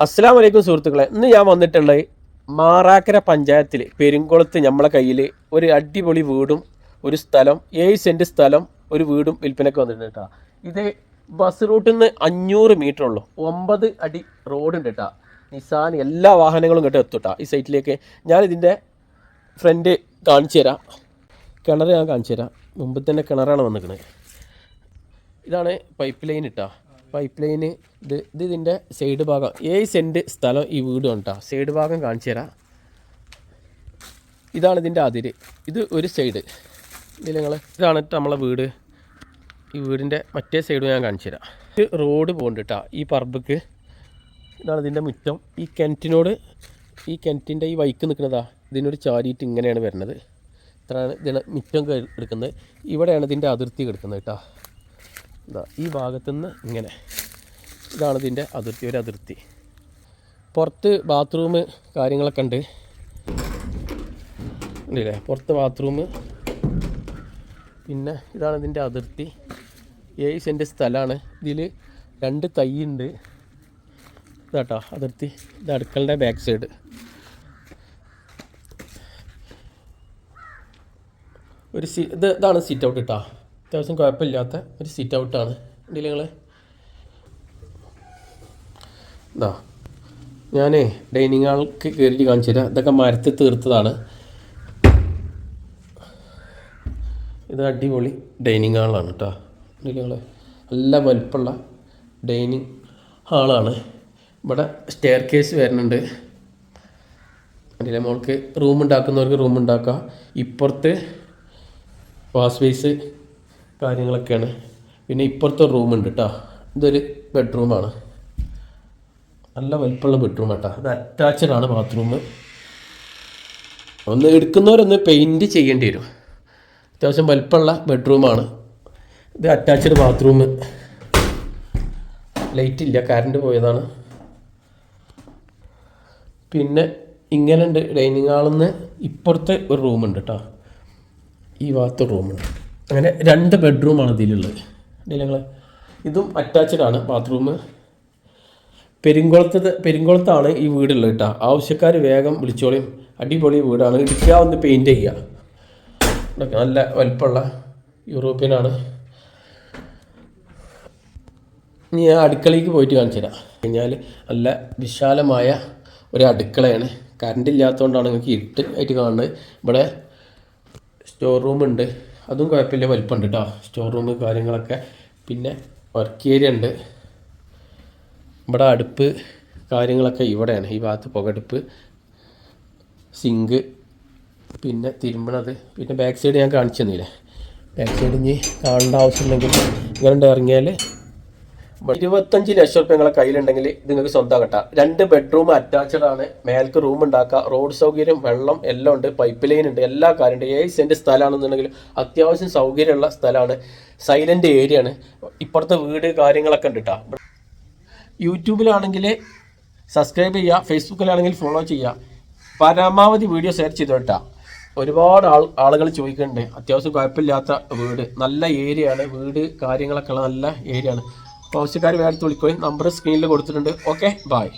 അസ്സാം വലൈക്കും സുഹൃത്തുക്കളെ ഇന്ന് ഞാൻ വന്നിട്ടുള്ളത് മാറാക്കര പഞ്ചായത്തിൽ പെരുങ്കുളത്ത് നമ്മളെ കയ്യിൽ ഒരു അടിപൊളി വീടും ഒരു സ്ഥലം ഏഴ് സെന്റ് സ്ഥലം ഒരു വീടും വിൽപ്പനയ്ക്ക് വന്നിട്ടുണ്ട് കേട്ടോ ഇത് ബസ് റൂട്ടിൽ നിന്ന് അഞ്ഞൂറ് മീറ്റർ ഉള്ളൂ ഒമ്പത് അടി റോഡുണ്ട് കേട്ടോ നിസാൻ എല്ലാ വാഹനങ്ങളും ഇങ്ങോട്ട് എത്തും ഈ സൈറ്റിലേക്ക്. ഞാൻ ഇതിന്റെ ഫ്രണ്ട് കാണിച്ചു തരാം. കിണർ ഞാൻ കാണിച്ചു തരാം. മുമ്പ് തന്നെ കിണറാണ് വന്നിരിക്കുന്നത് ഇതാണ് പൈപ്പ് ലൈൻ ഇട്ടാ പൈപ്പ് ലൈന് ഇത് ഇത് ഇതിന്റെ സൈഡ് ഭാഗം. ഏഴ് സെന്റ് സ്ഥലം ഈ വീട് ഉണ്ടോ സൈഡ് ഭാഗം കാണിച്ചു തരാം. ഇതാണ് ഇതിന്റെ അതിര്. ഇത് ഒരു സൈഡ് ഇതിൽ നിങ്ങൾ ഇതാണ് നമ്മളെ വീട്. ഈ വീടിന്റെ മറ്റേ സൈഡ് ഞാൻ കാണിച്ചു തരാം. ഇത് റോഡ് പോകുന്നുണ്ട് കേട്ടോ ഈ പറമ്പക്ക്. ഇതാണ് ഇതിന്റെ മുറ്റം. ഈ കിണറ്റിനോട് ഈ കിണറ്റിന്റെ ഈ വൈക്ക് നിൽക്കുന്നതാ. ഇതിനോട് ചാരിയിട്ട് ഇങ്ങനെയാണ് വരുന്നത്. ഇത്രയാണ് ഇതിന് മുറ്റം എടുക്കുന്നത്. ഇവിടെയാണ് ഇതിന്റെ അതിർത്തി കിടക്കുന്നത് കേട്ടോ ഇതാ ഈ ഭാഗത്തുനിന്ന് ഇങ്ങനെ. ഇതാണ് ഇതിന്റെ അതിർത്തി ഒരു അതിർത്തി. പുറത്ത് ബാത്റൂം കാര്യങ്ങളൊക്കെ ഉണ്ട്. ഉണ്ടല്ലേ? പുറത്ത് ബാത്റൂം പിന്നെ ഇതാണ് ഇതിന്റെ അതിർത്തി. ഏഴ് സെന്റ് സ്ഥലമാണ്. ഇതിൽ രണ്ട് തൈ ഉണ്ട് ഇതാട്ടോ അതിർത്തി. ഇത് അടുക്കളുടെ ബാക്ക് സൈഡ് ഒരു സി ഇത് ഇതാണ് സീറ്റ് ഔട്ട് ഇട്ടാ അത്യാവശ്യം കുഴപ്പമില്ലാത്ത ഒരു സീറ്റ് ഔട്ടാണ് ഉണ്ടല്ലേ നിങ്ങൾ ഇതാ ഞാനേ ഡൈനിങ് ഹാൾക്ക് കയറിയിട്ട് കാണിച്ചു തരാം. ഇതൊക്കെ മരത്തിൽ തീർത്തതാണ്. ഇത് അടിപൊളി ഡൈനിങ് ഹാളാണ് കേട്ടോ നിങ്ങൾ നല്ല വലുപ്പമുള്ള ഡൈനിങ് ഹാളാണ് ഇവിടെ സ്റ്റെയർ കേസ് വരുന്നുണ്ട്. അതിലെ മോൾക്ക് റൂം ഉണ്ടാക്കുന്നവർക്ക് റൂം ഉണ്ടാക്കാം. ഇപ്പുറത്ത് വാഷ് ബേസ് കാര്യങ്ങളൊക്കെയാണ്. പിന്നെ ഇപ്പുറത്തെ റൂമുണ്ട് കേട്ടോ ഇതൊരു ബെഡ്റൂമാണ് നല്ല വലിപ്പമുള്ള ബെഡ്റൂം കേട്ടോ ഇത് അറ്റാച്ച്ഡ് ആണ് ബാത്റൂം ഒന്ന് എടുക്കുന്നവരൊന്ന് പെയിന്റ് ചെയ്യേണ്ടി വരും. അത്യാവശ്യം വലിപ്പമുള്ള ബെഡ്റൂമാണ് ഇത് അറ്റാച്ച്ഡ് ബാത്റൂം ലൈറ്റ് ഇല്ല കറണ്ട് പോയതാണ്. പിന്നെ ഇങ്ങനെ ഉണ്ട് ഡൈനിങ് ഹാളിൽ നിന്ന് ഇപ്പുറത്തെ ഒരു റൂമുണ്ട് കേട്ടോ ഈ ഭാഗത്ത് റൂമുണ്ട് അങ്ങനെ രണ്ട് ബെഡ്റൂമാണ് ഇതിലുള്ളത്. ഞങ്ങൾ ഇതും അറ്റാച്ച്ഡ് ആണ് ബാത്റൂം പെരിങ്കുളത്ത് പെരിങ്കുളത്താണ് ഈ വീടുള്ളത് കേട്ടോ ആവശ്യക്കാർ വേഗം വിളിച്ചോളിയും അടിപൊളി വീടാണ്. ഇടിക്കുക ഒന്ന് പെയിന്റ് ചെയ്യുക നല്ല വലിപ്പമുള്ള യൂറോപ്യനാണ് ഇനി ഞാൻ അടുക്കളയ്ക്ക് പോയിട്ട് കാണിച്ചു തരാം. കഴിഞ്ഞാൽ നല്ല വിശാലമായ ഒരു അടുക്കളയാണ്. കറണ്ട് ഇല്ലാത്തതുകൊണ്ടാണ് നിങ്ങൾക്ക് ഇട്ട് ആയിട്ട് കാണുന്നത്. ഇവിടെ സ്റ്റോർ റൂമുണ്ട് അതും കുഴപ്പമില്ല. വലിപ്പമുണ്ട് കേട്ടോ സ്റ്റോർ റൂം കാര്യങ്ങളൊക്കെ. പിന്നെ വർക്ക് ഏരിയ ഉണ്ട്. ഇവിടെ അടുപ്പ് കാര്യങ്ങളൊക്കെ ഇവിടെയാണ്. ഈ ഭാഗത്ത് പുകടുപ്പ് സിങ്ക് പിന്നെ തിരുമ്പണത്. പിന്നെ ബാക്ക് സൈഡ് ഞാൻ കാണിച്ചു തന്നില്ലേ? ബാക്ക് സൈഡ് ഇനി കാണേണ്ട ആവശ്യമുണ്ടെങ്കിൽ ഇങ്ങനെ ഇറങ്ങിയാൽ ഇരുപത്തഞ്ച് ലക്ഷം റുപ്യ നിങ്ങളെ കയ്യിലുണ്ടെങ്കിൽ നിങ്ങൾക്ക് കെട്ടാം രണ്ട് ബെഡ്റൂം അറ്റാച്ച്ഡ് ആണ്. മേൽക്ക് റൂം ഉണ്ടാക്കുക. റോഡ് സൗകര്യം വെള്ളം എല്ലാം ഉണ്ട്. പൈപ്പ് ലൈൻ ഉണ്ട്. എല്ലാ കാര്യമുണ്ട്. ഏഴ് സെന്റ് സ്ഥലമാണെന്നുണ്ടെങ്കിൽ അത്യാവശ്യം സൗകര്യമുള്ള സ്ഥലമാണ്. സൈലന്റ് ഏരിയ ആണ്. ഇപ്പുറത്തെ വീട് കാര്യങ്ങളൊക്കെ ഉണ്ട് കേട്ടോ യൂട്യൂബിലാണെങ്കിൽ സബ്സ്ക്രൈബ് ചെയ്യുക. ഫേസ്ബുക്കിലാണെങ്കിൽ ഫോളോ ചെയ്യുക. പരമാവധി വീഡിയോ ഷെയർ ചെയ്തു കേട്ടോ. ഒരുപാട് ആൾ ആളുകൾ ചോദിക്കുന്നുണ്ട്. അത്യാവശ്യം കുഴപ്പമില്ലാത്ത വീട്. നല്ല ഏരിയയാണ് വീട് കാര്യങ്ങളൊക്കെ ഉള്ള നല്ല ഏരിയയാണ് ആവശ്യക്കാർ വേറെ വിളിക്കുകയും നമ്പർ സ്ക്രീനിൽ കൊടുത്തിട്ടുണ്ട്. Okay bye